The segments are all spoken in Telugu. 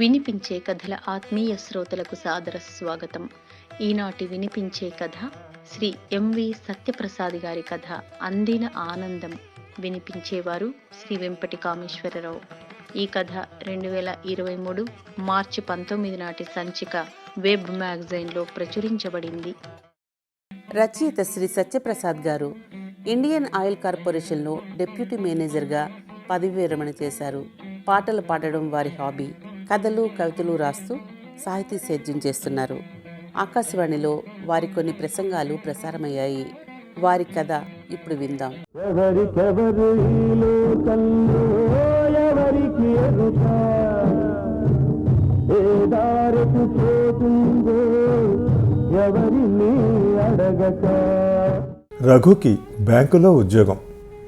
వినిపించే కథల ఆత్మీయ శ్రోతలకు సాదర స్వాగతం. ఈనాటి వినిపించే కథ శ్రీ ఎంవి సత్యప్రసాద్ గారి కథ అందిన ఆనందం. వినిపించేవారు శ్రీ వెంపటి కామేశ్వరరావు ఈ కథ రెండు వేల ఇరవై మూడు మార్చి పంతొమ్మిది నాటి సంచిక వెబ్ మ్యాగజైన్లో ప్రచురించబడింది. రచయిత శ్రీ సత్యప్రసాద్ గారు ఇండియన్ ఆయిల్ కార్పొరేషన్లో డిప్యూటీ మేనేజర్గా పదవి విరమణ చేశారు. పాటలు పాడడం వారి హాబీ. కథలు కవితలు రాస్తూ సాహితీ సేద్యం చేస్తున్నారు. ఆకాశవాణిలో వారి కొన్ని ప్రసంగాలు ప్రసారమయ్యాయి. వారి కథ ఇప్పుడు విందాం. రఘుకి బ్యాంకులో ఉద్యోగం.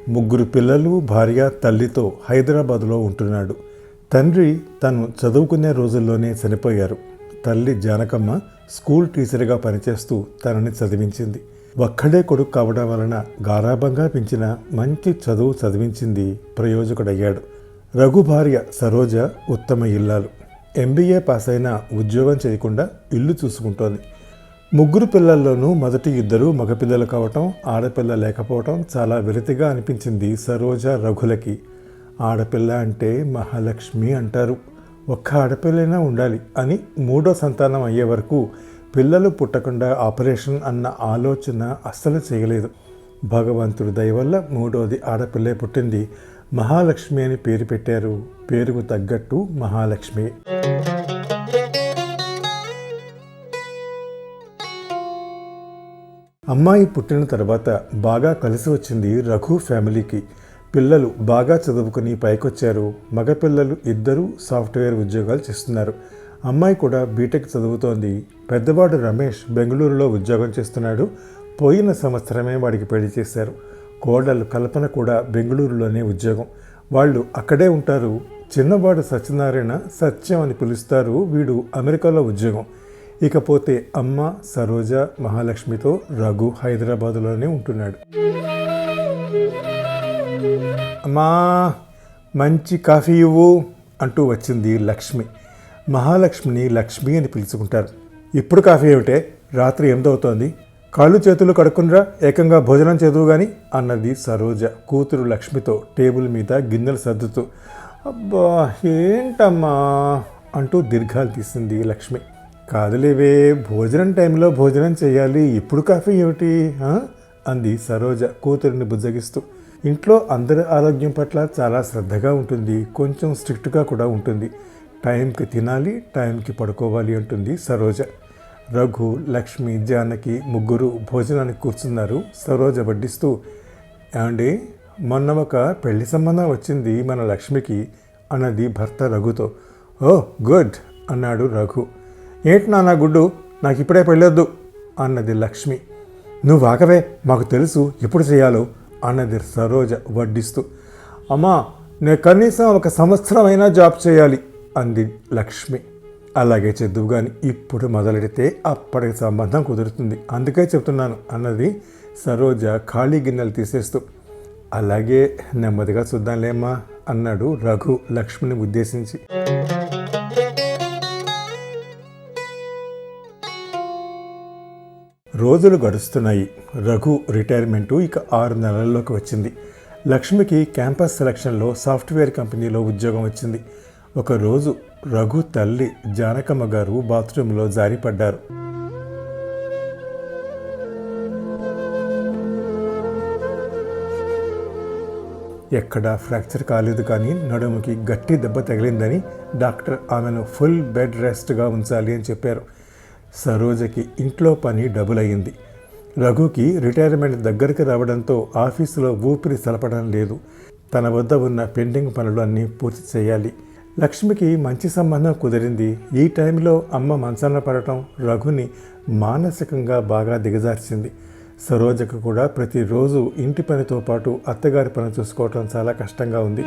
ముగ్గురు పిల్లలు భార్య తల్లితో హైదరాబాదులో ఉంటున్నాడు. తండ్రి తను చదువుకునే రోజుల్లోనే చనిపోయారు. తల్లి జానకమ్మ స్కూల్ టీచర్గా పనిచేస్తూ తనని చదివించింది. ఒక్కడే కొడుకు కావడం వలన గారాభంగా పెంచిన మంచి చదువు చదివించింది ప్రయోజకుడయ్యాడు. రఘు భార్య సరోజ ఉత్తమ ఇల్లాలు. ఎంబీఏ పాస్ అయిన ఉద్యోగం చేయకుండా ఇల్లు చూసుకుంటోంది. ముగ్గురు పిల్లల్లోనూ మొదటి ఇద్దరు మగపిల్లలు కావటం ఆడపిల్ల లేకపోవటం చాలా విరతిగా అనిపించింది సరోజ రఘులకి. ఆడపిల్ల అంటే మహాలక్ష్మి అంటారు. ఒక్క ఆడపిల్లైనా ఉండాలి అని మూడో సంతానం అయ్యే వరకు పిల్లలు పుట్టకుండా ఆపరేషన్ అన్న ఆలోచన అస్సలు చేయలేదు. భగవంతుడి దయ వల్ల మూడోది ఆడపిల్లే పుట్టింది. మహాలక్ష్మి అని పేరు పెట్టారు. పేరుకు తగ్గట్టు మహాలక్ష్మి. అమ్మాయి పుట్టిన తర్వాత బాగా కలిసి వచ్చింది రఘు ఫ్యామిలీకి. పిల్లలు బాగా చదువుకుని పైకొచ్చారు. మగపిల్లలు ఇద్దరూ సాఫ్ట్వేర్ ఉద్యోగాలు చేస్తున్నారు. అమ్మాయి కూడా బీటెక్ చదువుతోంది. పెద్దవాడు రమేష్ బెంగళూరులో ఉద్యోగం చేస్తున్నాడు. పోయిన సంవత్సరమే వాడికి పెళ్ళి చేశారు. కోడలు కల్పన కూడా బెంగళూరులోనే ఉద్యోగం. వాళ్ళు అక్కడే ఉంటారు. చిన్నవాడు సత్యనారాయణ సత్యం అని పిలుస్తారు. వీడు అమెరికాలో ఉద్యోగం. ఇకపోతే అమ్మ సరోజ మహాలక్ష్మితో రఘు హైదరాబాదులోనే ఉంటున్నాడు. అమ్మా మంచి కాఫీ ఇవ్వు అంటూ వచ్చింది లక్ష్మి. మహాలక్ష్మిని లక్ష్మి అని పిలుచుకుంటారు. ఇప్పుడు కాఫీ ఏమిటే? రాత్రి ఎంతవుతోంది? కాళ్ళు చేతులు కడుక్కునరా ఏకంగా భోజనం చేదువు గాని? అన్నది సరోజ కూతురు లక్ష్మితో టేబుల్ మీద గిన్నెలు సర్దుతూ అబ్బా ఏంటమ్మా? అంటూ దీర్ఘాలు తీసింది లక్ష్మి. కాదులేవే భోజనం టైంలో భోజనం చేయాలి. ఇప్పుడు కాఫీ ఏమిటి? అంది సరోజ కూతురిని బుజ్జగిస్తూ. ఇంట్లో అందరి ఆరోగ్యం పట్ల చాలా శ్రద్ధగా ఉంటుంది కొంచెం స్ట్రిక్ట్గా కూడా ఉంటుంది. టైంకి తినాలి టైంకి పడుకోవాలి అంటుంది సరోజ. రఘు లక్ష్మి జానకి ముగ్గురు భోజనానికి కూర్చున్నారు సరోజ వడ్డిస్తూ. ఏమండి మొన్న ఒక పెళ్ళి సంబంధం వచ్చింది మన లక్ష్మికి అన్నది భర్త రఘుతో. ఓ గుడ్ అన్నాడు రఘు. ఏంటి నాన్న గుడ్డు నాకు ఇప్పుడే పెళ్ళొద్దు అన్నది లక్ష్మి. నువ్వు ఆగవే మాకు తెలుసు ఎప్పుడు చేయాలో. అన్నది సరోజ వడ్డిస్తూ అమ్మా నేను కనీసం ఒక సంవత్సరం అయినా జాబ్ చేయాలి అంది లక్ష్మి. అలాగే చెద్దువు కానీ ఇప్పుడు మొదలెడితే అప్పటికి సంబంధం కుదురుతుంది అందుకే చెప్తున్నాను అన్నది సరోజ ఖాళీ గిన్నెలు తీసేస్తూ. అలాగే నెమ్మదిగా చూద్దాంలేమ్మా అన్నాడు రఘు లక్ష్మిని ఉద్దేశించి. రోజులు గడుస్తున్నాయి. రఘు రిటైర్మెంటు ఇక ఆరు నెలల్లోకి వచ్చింది. లక్ష్మికి క్యాంపస్ సెలక్షన్లో సాఫ్ట్వేర్ కంపెనీలో ఉద్యోగం వచ్చింది. ఒకరోజు రఘు తల్లి జానకమ్మ గారు బాత్రూంలో జారిపడ్డారు. ఎక్కడా ఫ్రాక్చర్ కాలేదు కానీ నడుముకి గట్టి దెబ్బ తగిలిందని డాక్టర్ ఆమెను ఫుల్ బెడ్ రెస్ట్గా ఉంచాలి అని చెప్పారు. సరోజకి ఇంట్లో పని డబుల్ అయింది రఘుకి రిటైర్మెంట్ దగ్గరికి రావడంతో ఆఫీసులో ఊపిరి సలపడం లేదు. తన వద్ద ఉన్న పెండింగ్ పనులు అన్నీ పూర్తి చేయాలి. లక్ష్మికి మంచి సంబంధం కుదిరింది. ఈ టైంలో అమ్మ మంచాన పడటం రఘుని మానసికంగా బాగా దిగజార్చింది. సరోజకు కూడా ప్రతిరోజు ఇంటి పనితో పాటు అత్తగారి పని చూసుకోవటం చాలా కష్టంగా ఉంది.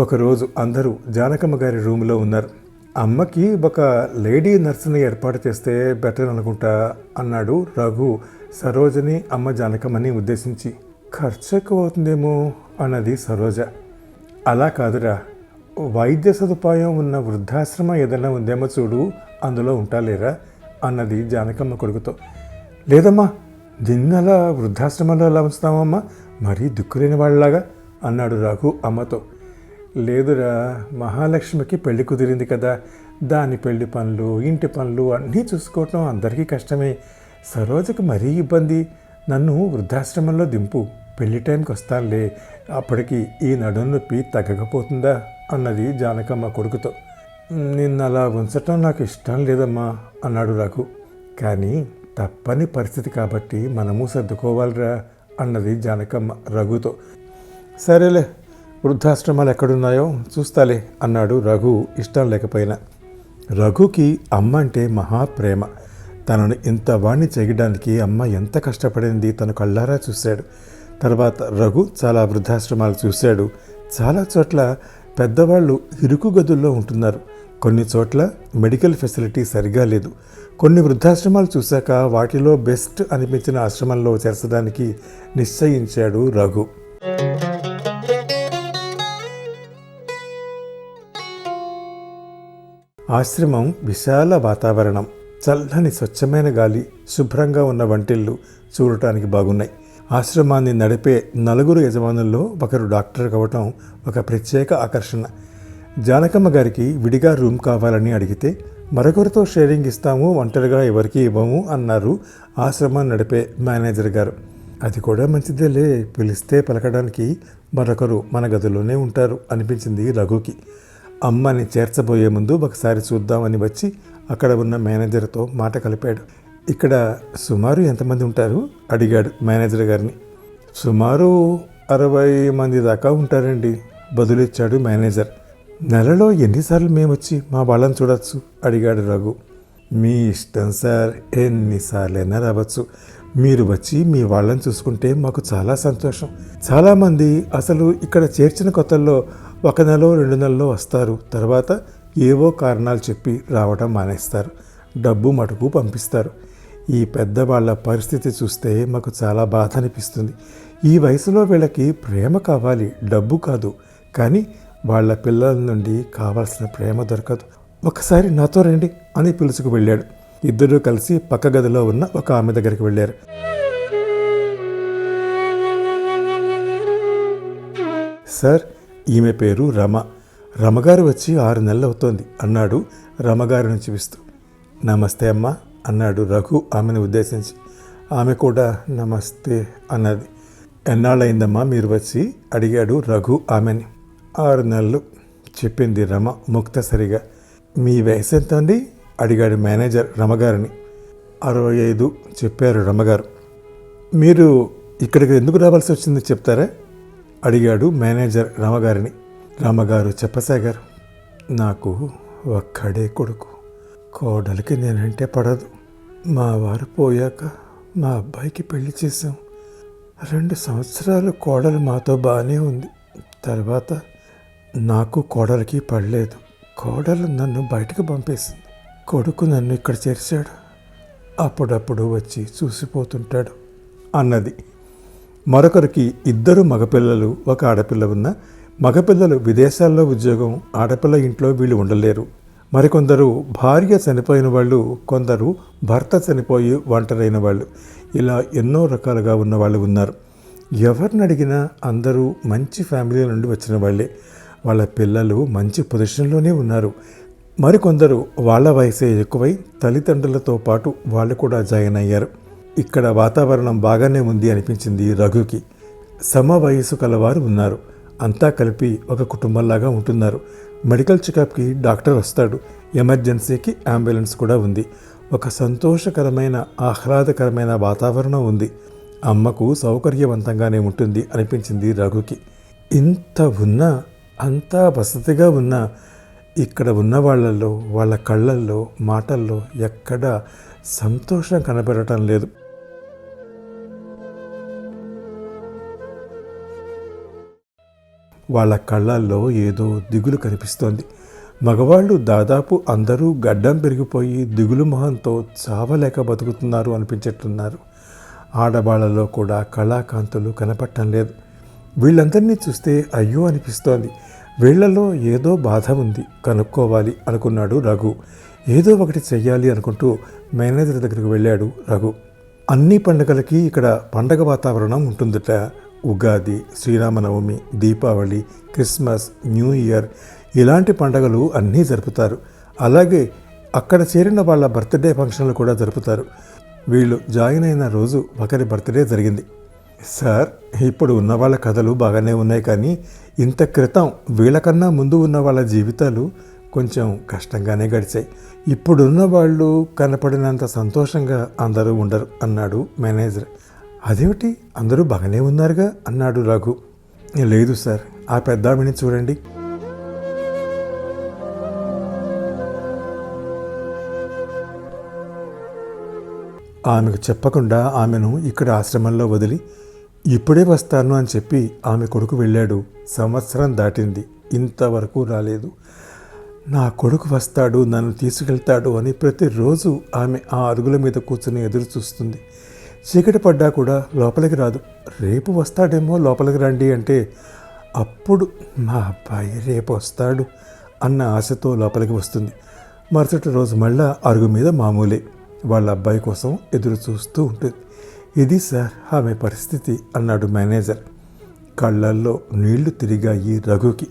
ఒకరోజు అందరూ జానకమ్మ గారి రూమ్లో ఉన్నారు. అమ్మకి ఒక లేడీ నర్సుని ఏర్పాటు చేస్తే బెటర్ అనుకుంటా అన్నాడు రఘు. సరోజని అమ్మ జానకమ్మని ఉద్దేశించి. ఖర్చు ఎక్కువ అవుతుందేమో అన్నది సరోజ. అలా కాదురా. వైద్య సదుపాయం ఉన్న వృద్ధాశ్రమం ఏదైనా ఉందేమో చూడు అందులో ఉంటాలేరా అన్నది జానకమ్మ కొడుకుతో. లేదమ్మా దీన్ని అలా వృద్ధాశ్రమంలో ఎలా ఉంచుతామమ్మా మరీ దిక్కులేని వాళ్ళలాగా అన్నాడు రఘు అమ్మతో. లేదురా మహాలక్ష్మికి పెళ్ళి కుదిరింది కదా. దాని పెళ్ళి పనులు ఇంటి పనులు అన్నీ చూసుకోవటం అందరికీ కష్టమే. సరోజకు మరీ ఇబ్బంది. నన్ను వృద్ధాశ్రమంలో దింపు. పెళ్ళి టైంకి వస్తానులే. అప్పటికి ఈ నడుం నొప్పి తగ్గకపోతుందా అన్నది జానకమ్మ కొడుకుతో. నిన్న అలా ఉంచటం నాకు ఇష్టం లేదమ్మా అన్నాడు రఘు. కానీ తప్పని పరిస్థితి కాబట్టి మనము సర్దుకోవాలిరా అన్నది జానకమ్మ రఘుతో. సరేలే వృద్ధాశ్రమాలు ఎక్కడున్నాయో చూస్తాలే అన్నాడు రఘు ఇష్టం లేకపోయినా. రఘుకి అమ్మ అంటే మహాప్రేమ తనను ఇంత వాణ్ణి చేయడానికి అమ్మ ఎంత కష్టపడింది తన కళ్ళారా చూశాడు. తర్వాత రఘు చాలా వృద్ధాశ్రమాలు చూశాడు. చాలా చోట్ల పెద్దవాళ్ళు ఇరుకు గదుల్లో ఉంటున్నారు. కొన్ని చోట్ల మెడికల్ ఫెసిలిటీ సరిగా లేదు. కొన్ని వృద్ధాశ్రమాలు చూశాక వాటిలో బెస్ట్ అనిపించిన ఆశ్రమంలో చేర్చడానికి నిశ్చయించాడు రఘు. ఆశ్రమం విశాల వాతావరణం చల్లని స్వచ్ఛమైన గాలి శుభ్రంగా ఉన్న వంటిల్లు చూడటానికి బాగున్నాయి. ఆశ్రమాన్ని నడిపే నలుగురు యజమానుల్లో ఒకరు డాక్టర్ కావటం ఒక ప్రత్యేక ఆకర్షణ. జానకమ్మ గారికి విడిగా రూమ్ కావాలని అడిగితే మరొకరితో షేరింగ్ ఇస్తాము ఒంటరిగా ఎవరికి ఇవ్వము అన్నారు ఆశ్రమం నడిపే మేనేజర్ గారు. అది కూడా మంచిదేలే పిలిస్తే పలకడానికి మరొకరు మన గదిలోనే ఉంటారు అనిపించింది రఘుకి. అమ్మని చేర్చబోయే ముందు ఒకసారి చూద్దామని వచ్చి అక్కడ ఉన్న మేనేజర్తో మాట కలిపాడు. ఇక్కడ సుమారు ఎంతమంది ఉంటారు? అడిగాడు మేనేజర్ గారిని. సుమారు అరవై మంది దాకా ఉంటారండి బదులిచ్చాడు మేనేజర్. నెలలో ఎన్నిసార్లు మేము వచ్చి మా వాళ్ళని చూడొచ్చు? అడిగాడు రఘు. మీ ఇష్టం సార్ ఎన్నిసార్లైనా రావచ్చు. మీరు వచ్చి మీ వాళ్ళని చూసుకుంటే మాకు చాలా సంతోషం. చాలామంది అసలు ఇక్కడ చేర్చిన కొత్తల్లో ఒక నెల రెండు నెలలో వస్తారు. తర్వాత ఏవో కారణాలు చెప్పి రావడం మానేస్తారు. డబ్బు మటుకు పంపిస్తారు. ఈ పెద్దవాళ్ళ పరిస్థితి చూస్తే మాకు చాలా బాధ అనిపిస్తుంది ఈ వయసులో వీళ్ళకి ప్రేమ కావాలి డబ్బు కాదు. కానీ వాళ్ళ పిల్లల నుండి కావాల్సిన ప్రేమ దొరకదు. ఒకసారి నాతో రండి అని పిలుచుకు వెళ్ళాడు. ఇద్దరూ కలిసి పక్క గదిలో ఉన్న ఒక ఆమె దగ్గరికి వెళ్ళారు. సార్ ఈమె పేరు రమ. రమగారు వచ్చి ఆరు నెలలు అవుతోంది అన్నాడు రమగారిని చూపిస్తూ నమస్తే అమ్మా అన్నాడు రఘు ఆమెను ఉద్దేశించి. ఆమె కూడా నమస్తే అన్నది. ఎన్నాళ్ళైందమ్మా మీరు వచ్చి? అడిగాడు రఘు ఆమెని. ఆరు నెలలు చెప్పింది రమ ముక్తసరిగా. మీ వయసు ఎంత అండి అడిగాడు మేనేజర్ రమగారిని అరవై ఐదు చెప్పారు రమగారు మీరు ఇక్కడికి ఎందుకు రావాల్సి వచ్చింది చెప్తారా? అడిగాడు మేనేజర్ రామగారిని. రామగారు చెప్పసాగారు నాకు ఒక్కడే కొడుకు. కోడలికి నేనంటే పడదు. మా వారు పోయాక మా అబ్బాయికి పెళ్ళి చేశాం. రెండు సంవత్సరాలు కోడలు మాతో బాగానే ఉంది. తర్వాత నాకు కోడలికి పడలేదు. కోడలు నన్ను బయటకు పంపేసింది. కొడుకు నన్ను ఇక్కడ చేర్చాడు. అప్పుడప్పుడు వచ్చి చూసిపోతుంటాడు అన్నది. మరొకరికి ఇద్దరు మగపిల్లలు ఒక ఆడపిల్ల ఉన్న మగపిల్లలు విదేశాల్లో ఉద్యోగం ఆడపిల్ల ఇంట్లో వీళ్ళు ఉండలేరు. మరికొందరు భార్య చనిపోయిన వాళ్ళు కొందరు భర్త చనిపోయి ఒంటరైన వాళ్ళు. ఇలా ఎన్నో రకాలుగా ఉన్న వాళ్ళు ఉన్నారు. ఎవరిని అడిగినా అందరూ మంచి ఫ్యామిలీ నుండి వచ్చిన వాళ్ళే. వాళ్ళ పిల్లలు మంచి పొజిషన్లోనే ఉన్నారు. మరికొందరు వాళ్ళ వయసే ఎక్కువై తల్లిదండ్రులతో పాటు వాళ్ళు కూడా జాయిన్ అయ్యారు. ఇక్కడ వాతావరణం బాగానే ఉంది అనిపించింది రఘుకి. సమ వయసు కలవారు ఉన్నారు. అంతా కలిపి ఒక కుటుంబంలాగా ఉంటున్నారు. మెడికల్ చెకప్కి డాక్టర్ వస్తాడు. ఎమర్జెన్సీకి అంబులెన్స్ కూడా ఉంది. ఒక సంతోషకరమైన ఆహ్లాదకరమైన వాతావరణం ఉంది. అమ్మకు సౌకర్యవంతంగానే ఉంటుంది అనిపించింది రఘుకి. ఇంత ఉన్నా అంతా వసతిగా ఉన్నా ఇక్కడ ఉన్న వాళ్ళల్లో వాళ్ళ కళ్ళల్లో మాటల్లో ఎక్కడా సంతోషం కనబడటం లేదు. వాళ్ళ కళ్ళల్లో ఏదో దిగులు కనిపిస్తోంది. మగవాళ్ళు దాదాపు అందరూ గడ్డం పెరిగిపోయి దిగులు మొహంతో చావలేక బతుకుతున్నారు అనిపించేట్టున్నారు. ఆడవాళ్ళలో కూడా కళాకాంతులు కనపడటం లేదు. వీళ్ళందరినీ చూస్తే అయ్యో అనిపిస్తోంది. వీళ్ళలో ఏదో బాధ ఉంది కనుక్కోవాలి అనుకున్నాడు రఘు. ఏదో ఒకటి చెయ్యాలి అనుకుంటూ మేనేజర్ దగ్గరికి వెళ్ళాడు రఘు. అన్ని పండుగలకి ఇక్కడ పండగ వాతావరణం ఉంటుందట. Ugadi Sriramanavami Deepavali Christmas new year ఇలాంటి పండగలు అన్నీ జరుపుతారు. అలాగే అక్కడ చేరిన వాళ్ళ బర్త్డే ఫంక్షన్లు కూడా జరుపుతారు. వీళ్ళు జాయిన్ అయిన రోజు ఒకరి బర్త్డే జరిగింది. సార్ ఇప్పుడు ఉన్న వాళ్ళ కథలు బాగానే ఉన్నాయి కానీ ఇంత క్రితం వీళ్ళకన్నా ముందు ఉన్న వాళ్ళ జీవితాలు కొంచెం కష్టంగానే గడిచాయి. ఇప్పుడున్న వాళ్ళు కనపడినంత సంతోషంగా అందరూ ఉండరు అన్నాడు మేనేజర్. అదేమిటి? అందరూ బాగానే ఉన్నారుగా? అన్నాడు రఘు. లేదు సార్ ఆ పెద్దావిని చూడండి. ఆమెకు చెప్పకుండా ఆమెను ఇక్కడ ఆశ్రమంలో వదిలి ఇప్పుడే వస్తాను అని చెప్పి ఆమె కొడుకు వెళ్ళాడు. సంవత్సరం దాటింది. ఇంతవరకు రాలేదు. నా కొడుకు వస్తాడు నన్ను తీసుకెళ్తాడు అని ప్రతిరోజు ఆమె ఆ అరుగుల మీద కూర్చుని ఎదురు చూస్తుంది. చీకటి పడ్డా కూడా లోపలికి రాదు. రేపు వస్తాడేమో లోపలికి రండి అంటే అప్పుడు మా అబ్బాయి రేపు వస్తాడు అన్న ఆశతో లోపలికి వస్తుంది. మరుసటి రోజు మళ్ళా అరుగు మీద మామూలే. వాళ్ళ అబ్బాయి కోసం ఎదురు చూస్తూ ఉంటుంది. ఇది సార్ ఆమె పరిస్థితి అన్నాడు మేనేజర్. కళ్ళల్లో నీళ్ళు తిరిగాయి రఘుకి.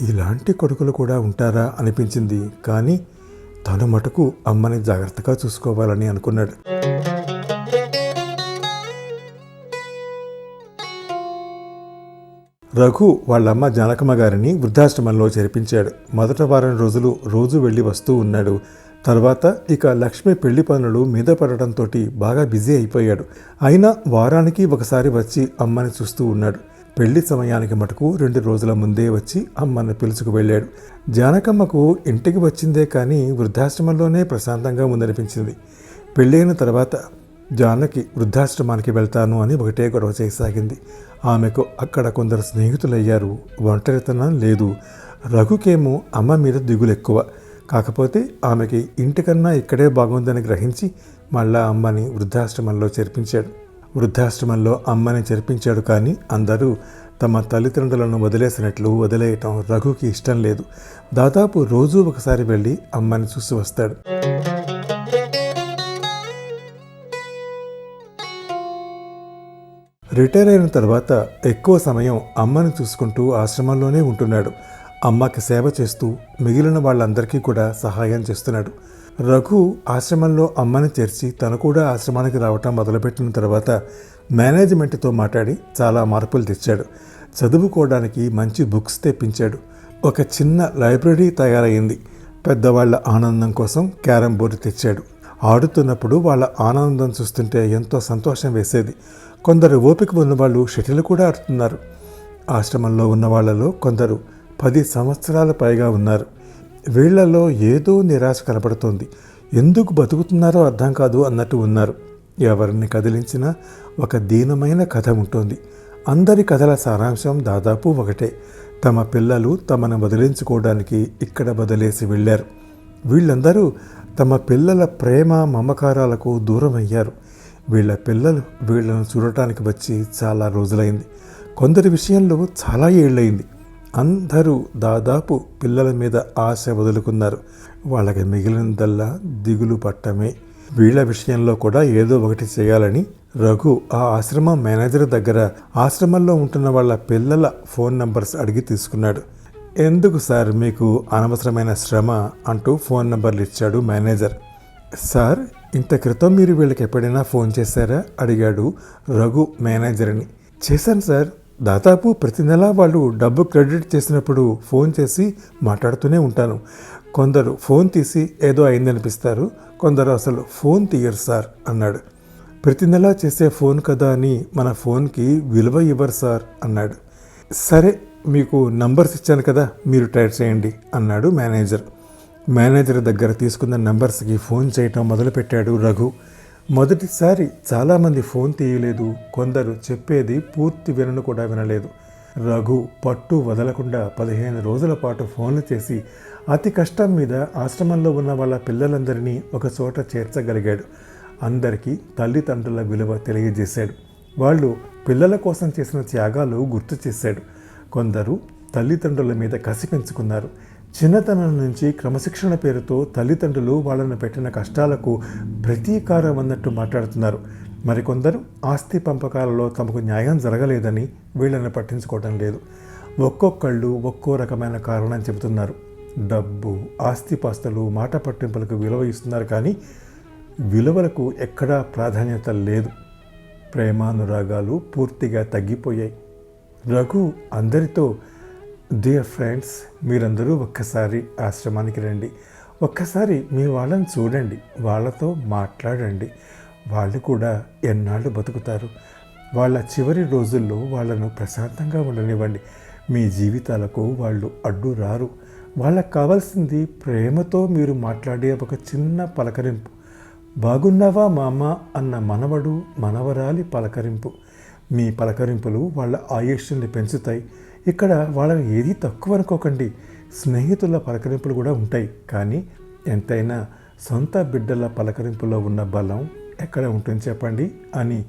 ఇలాంటి కొడుకులు కూడా ఉంటారా అనిపించింది. కానీ తను మటుకు అమ్మని జాగ్రత్తగా చూసుకోవాలని అనుకున్నాడు. రఘు వాళ్ళమ్మ జానకమ్మ గారిని వృద్ధాశ్రమంలో చేర్పించాడు. మొదట వారం రోజులు రోజు వెళ్ళి వస్తూ ఉన్నాడు. తర్వాత ఇక లక్ష్మి పెళ్ళి పనులు మీద పడటంతో బాగా బిజీ అయిపోయాడు. అయినా వారానికి ఒకసారి వచ్చి అమ్మని చూస్తూ ఉన్నాడు. పెళ్ళి సమయానికి మటుకు రెండు రోజుల ముందే వచ్చి అమ్మని పిలుచుకు వెళ్ళాడు. జానకమ్మకు ఇంటికి వచ్చిందే కానీ వృద్ధాశ్రమంలోనే ప్రశాంతంగా ఉందనిపించింది. పెళ్ళైన తర్వాత జానకి వృద్ధాశ్రమానికి వెళ్తాను అని ఒకటే గొడవ చేయసాగింది. ఆమెకు అక్కడ కొందరు స్నేహితులయ్యారు. ఒంటరితనం లేదు. రఘుకేమో అమ్మ మీద దిగులు ఎక్కువ కాకపోతే ఆమెకి ఇంటికన్నా ఇక్కడే బాగుందని గ్రహించి మళ్ళా అమ్మని వృద్ధాశ్రమంలో చేర్పించాడు. వృద్ధాశ్రమంలో అమ్మని చేర్పించాడు కానీ అందరూ తమ తల్లిదండ్రులను వదిలేసినట్లు వదిలేయటం రఘుకి ఇష్టం లేదు. దాదాపు రోజూ ఒకసారి వెళ్ళి అమ్మని చూసి వస్తాడు. రిటైర్ అయిన తర్వాత ఎక్కువ సమయం అమ్మని చూసుకుంటూ ఆశ్రమంలోనే ఉంటున్నాడు. అమ్మకి సేవ చేస్తూ మిగిలిన వాళ్ళందరికీ కూడా సహాయం చేస్తున్నాడు. రఘు ఆశ్రమంలో అమ్మని చేర్చి తను కూడా ఆశ్రమానికి రావటం మొదలుపెట్టిన తర్వాత మేనేజ్మెంట్తో మాట్లాడి చాలా మార్పులు తెచ్చాడు. చదువుకోవడానికి మంచి బుక్స్ తెప్పించాడు. ఒక చిన్న లైబ్రరీ తయారైంది. పెద్దవాళ్ళ ఆనందం కోసం క్యారం బోర్డు తెచ్చాడు. ఆడుతున్నప్పుడు వాళ్ళ ఆనందం చూస్తుంటే ఎంతో సంతోషం వేసేది. కొందరు ఓపిక ఉన్నవాళ్ళు షటిల్ కూడా ఆడుతున్నారు. ఆశ్రమంలో ఉన్న వాళ్ళలో కొందరు పది సంవత్సరాల పైగా ఉన్నారు. వీళ్ళలో ఏదో నిరాశ కనపడుతోంది. ఎందుకు బతుకుతున్నారో అర్థం కాదు అన్నట్టు ఉన్నారు. ఎవరిని కదిలించినా ఒక దీనమైన కథ ఉంటుంది. అందరి కథల సారాంశం దాదాపు ఒకటే. తమ పిల్లలు తమను వదిలించుకోవడానికి ఇక్కడ వదిలేసి వెళ్ళారు. వీళ్ళందరూ తమ పిల్లల ప్రేమ మమకారాలకు దూరం అయ్యారు వీళ్ళ పిల్లలు వీళ్ళను చూడటానికి వచ్చి చాలా రోజులైంది. కొందరి విషయంలో చాలా ఏళ్ళయింది. అందరూ దాదాపు పిల్లల మీద ఆశ వదులుకున్నారు. వాళ్ళకి మిగిలినదల్లా దిగులు పట్టమే. వీళ్ళ విషయంలో కూడా ఏదో ఒకటి చేయాలని రఘు ఆ ఆశ్రమం మేనేజర్ దగ్గర ఆశ్రమంలో ఉంటున్న వాళ్ళ పిల్లల ఫోన్ నంబర్స్ అడిగి తీసుకున్నాడు. ఎందుకు సార్ మీకు అనవసరమైన శ్రమ? అంటూ ఫోన్ నంబర్లు ఇచ్చాడు మేనేజర్. సార్ ఇంత క్రితం మీరు వీళ్ళకి ఎప్పుడైనా ఫోన్ చేశారా? అడిగాడు రఘు మేనేజర్ని. చేశాను సార్. దాదాపు ప్రతి నెల వాళ్ళు డబ్బు క్రెడిట్ చేసినప్పుడు ఫోన్ చేసి మాట్లాడుతూనే ఉంటాను. కొందరు ఫోన్ తీసి ఏదో అయిందనిపిస్తారు. కొందరు అసలు ఫోన్ తీయరు సార్ అన్నాడు. ప్రతి నెల చేసే ఫోన్ కదా అని మన ఫోన్కి విలువ ఇవ్వరు సార్ అన్నాడు. సరే మీకు నంబర్స్ ఇచ్చాను కదా మీరు ట్రై చేయండి అన్నాడు మేనేజర్. మేనేజర్ దగ్గర తీసుకున్న నంబర్స్కి ఫోన్ చేయటం మొదలుపెట్టాడు రఘు. మొదటిసారి చాలామంది ఫోన్ తీయలేదు. కొందరు చెప్పేది పూర్తి వినను కూడా వినలేదు. రఘు పట్టు వదలకుండా పదిహేను రోజుల పాటు ఫోన్లు చేసి అతి కష్టం మీద ఆశ్రమంలో ఉన్న వాళ్ళ పిల్లలందరినీ ఒక చోట చేర్చగలిగాడు. అందరికీ తల్లిదండ్రుల విలువ తెలియజేశాడు. వాళ్ళు పిల్లల కోసం చేసిన త్యాగాలు గుర్తు చేశాడు. కొందరు తల్లిదండ్రుల మీద కసి పెంచుకున్నారు. చిన్నతనం నుంచి క్రమశిక్షణ పేరుతో తల్లిదండ్రులు వాళ్ళను పెట్టిన కష్టాలకు ప్రతీకారం అన్నట్టు మాట్లాడుతున్నారు. మరికొందరు ఆస్తి పంపకాలలో తమకు న్యాయం జరగలేదని వీళ్ళని పట్టించుకోవడం లేదు. ఒక్కొక్కళ్ళు ఒక్కో రకమైన కారణం చెబుతున్నారు. డబ్బు ఆస్తిపాస్తులు మాట పట్టింపులకు విలువ ఇస్తున్నారు కానీ విలువలకు ఎక్కడా ప్రాధాన్యత లేదు. ప్రేమానురాగాలు పూర్తిగా తగ్గిపోయాయి. రఘు అందరితో డియర్ ఫ్రెండ్స్ మీరందరూ ఒక్కసారి ఆశ్రమానికి రండి. ఒక్కసారి మీ వాళ్ళని చూడండి. వాళ్ళతో మాట్లాడండి. వాళ్ళు కూడా ఎన్నాళ్ళు బతుకుతారు? వాళ్ళ చివరి రోజుల్లో వాళ్ళను ప్రశాంతంగా ఉండనివ్వండి. మీ జీవితాలకు వాళ్ళు అడ్డు రారు. వాళ్ళకు కావాల్సింది ప్రేమతో మీరు మాట్లాడే ఒక చిన్న పలకరింపు. బాగున్నావా మామ అన్న మనవడు మనవరాలి పలకరింపు. మీ పలకరింపులు వాళ్ళ ఆయుష్ని పెంచుతాయి. ఇక్కడ వాళ్ళని ఏది తక్కువ అనుకోకండి. స్నేహితుల పలకరింపులు కూడా ఉంటాయి. కానీ ఎంతైనా సొంత బిడ్డల పలకరింపులో ఉన్న బలం ఎక్కడ ఉంటుంది చెప్పండి? అని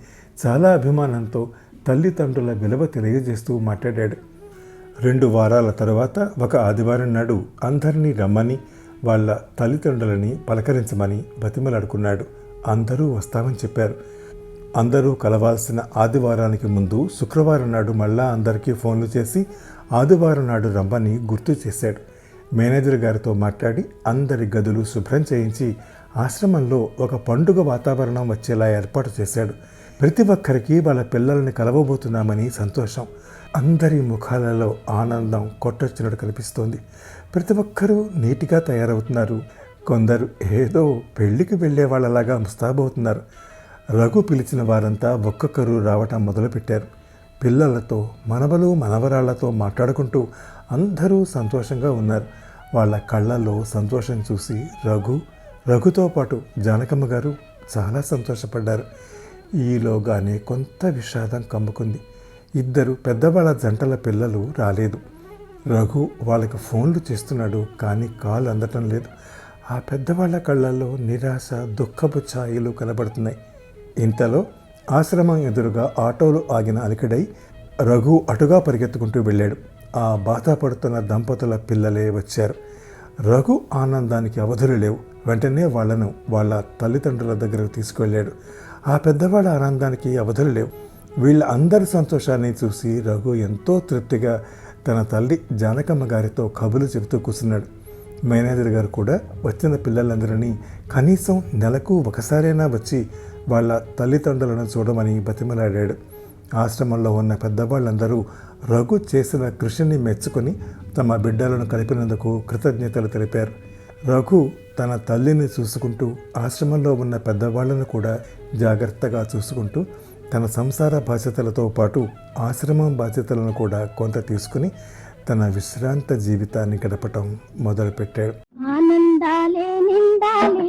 చాలా అభిమానంతో తల్లిదండ్రుల విలువ తెలియజేస్తూ మాట్లాడాడు. రెండు వారాల తరువాత ఒక ఆదివారం నాడు అందరినీ రమ్మని వాళ్ళ తల్లిదండ్రులని పలకరించమని బతిమలాడుకున్నాడు. అందరూ వస్తామని చెప్పారు. అందరూ కలవాల్సిన ఆదివారానికి ముందు శుక్రవారం నాడు మళ్ళా అందరికీ ఫోన్లు చేసి ఆదివారం నాడు రమ్మని గుర్తు చేశాడు. మేనేజర్ గారితో మాట్లాడి అందరి గదులు శుభ్రం చేయించి ఆశ్రమంలో ఒక పండుగ వాతావరణం వచ్చేలా ఏర్పాటు చేశాడు. ప్రతి ఒక్కరికి వాళ్ళ పిల్లల్ని కలవబోతున్నామని సంతోషం. అందరి ముఖాలలో ఆనందం కొట్టొచ్చినట్టు కనిపిస్తోంది. ప్రతి ఒక్కరూ నీటిగా తయారవుతున్నారు. కొందరు ఏదో పెళ్ళికి వెళ్ళే వాళ్ళలాగా ముస్తాబవుతున్నారు. రఘు పిలిచిన వారంతా ఒక్కొక్కరు రావటం మొదలుపెట్టారు. పిల్లలతో మనవలు మనవరాళ్ళతో మాట్లాడుకుంటూ అందరూ సంతోషంగా ఉన్నారు. వాళ్ళ కళ్ళల్లో సంతోషం చూసి రఘు రఘుతో పాటు జానకమ్మ గారు చాలా సంతోషపడ్డారు. ఈలోగానే కొంత విషాదం కమ్ముకుంది. ఇద్దరు పెద్దవాళ్ళ జంటల పిల్లలు రాలేదు. రఘు వాళ్ళకి ఫోన్లు చేస్తున్నాడు కానీ కాల్ అందటం లేదు. ఆ పెద్దవాళ్ళ కళ్ళల్లో నిరాశ దుఃఖపు ఛాయలు కనబడుతున్నాయి. ఇంతలో ఆశ్రమం ఎదురుగా ఆటోలు ఆగిన అలికడై రఘు అటుగా పరిగెత్తుకుంటూ వెళ్ళాడు. ఆ బాధపడుతున్న దంపతుల పిల్లలే వచ్చారు. రఘు ఆనందానికి అవధులు లేవు. వెంటనే వాళ్ళను వాళ్ళ తల్లిదండ్రుల దగ్గరకు తీసుకువెళ్ళాడు ఆ పెద్దవాళ్ళ ఆనందానికి అవధులు లేవు. వీళ్ళ అందరి సంతోషాన్ని చూసి రఘు ఎంతో తృప్తిగా తన తల్లి జానకమ్మ గారితో కబులు చెబుతూ కూర్చున్నాడు. మేనేజర్ గారు కూడా వచ్చిన పిల్లలందరినీ కనీసం నెలకు ఒకసారైనా వచ్చి వాళ్ళ తల్లిదండ్రులను చూడమని బతిమలాడాడు. ఆశ్రమంలో ఉన్న పెద్దవాళ్ళందరూ రఘు చేసిన కృషిని మెచ్చుకొని తమ బిడ్డలను కలిపినందుకు కృతజ్ఞతలు తెలిపారు. రఘు తన తల్లిని చూసుకుంటూ ఆశ్రమంలో ఉన్న పెద్దవాళ్ళను కూడా జాగ్రత్తగా చూసుకుంటూ తన సంసార బాధ్యతలతో పాటు ఆశ్రమం బాధ్యతలను కూడా కొంత తీసుకుని తన విశ్రాంత జీవితాన్ని గడపటం మొదలుపెట్టాడు. ఆనందాలే నిండాలి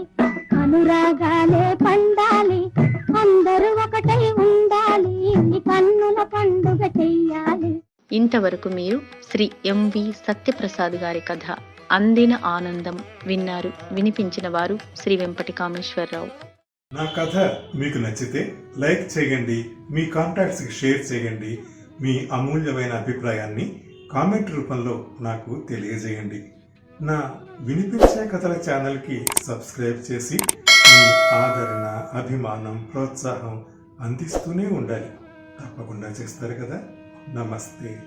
అనురాగాలే పండాలి. అందరూ ఒకటై ఉండాలి. ఈ కన్నుల పండుగ చెయ్యాలి. ఇంతవరకు మీరు శ్రీ ఎంవి సత్యప్రసాద్ గారి కథ అందిన ఆనందం విన్నారు. వినిపించిన వారు శ్రీ వెంపటి కామేశ్వరరావు నా కథ మీకు నచ్చితే లైక్ చేయండి. మీ కాంటాక్ట్స్కి షేర్ చేయండి. మీ అమూల్యమైన అభిప్రాయాన్ని కామెంట్ రూపంలో నాకు తెలియజేయండి. నా వినిపించే కథల ఛానల్కి సబ్స్క్రైబ్ చేసి ఆదరణ అభిమానం ప్రోత్సాహం అందిస్తూనే ఉండాలి. తప్పకుండా చేస్తారు కదా. నమస్తే.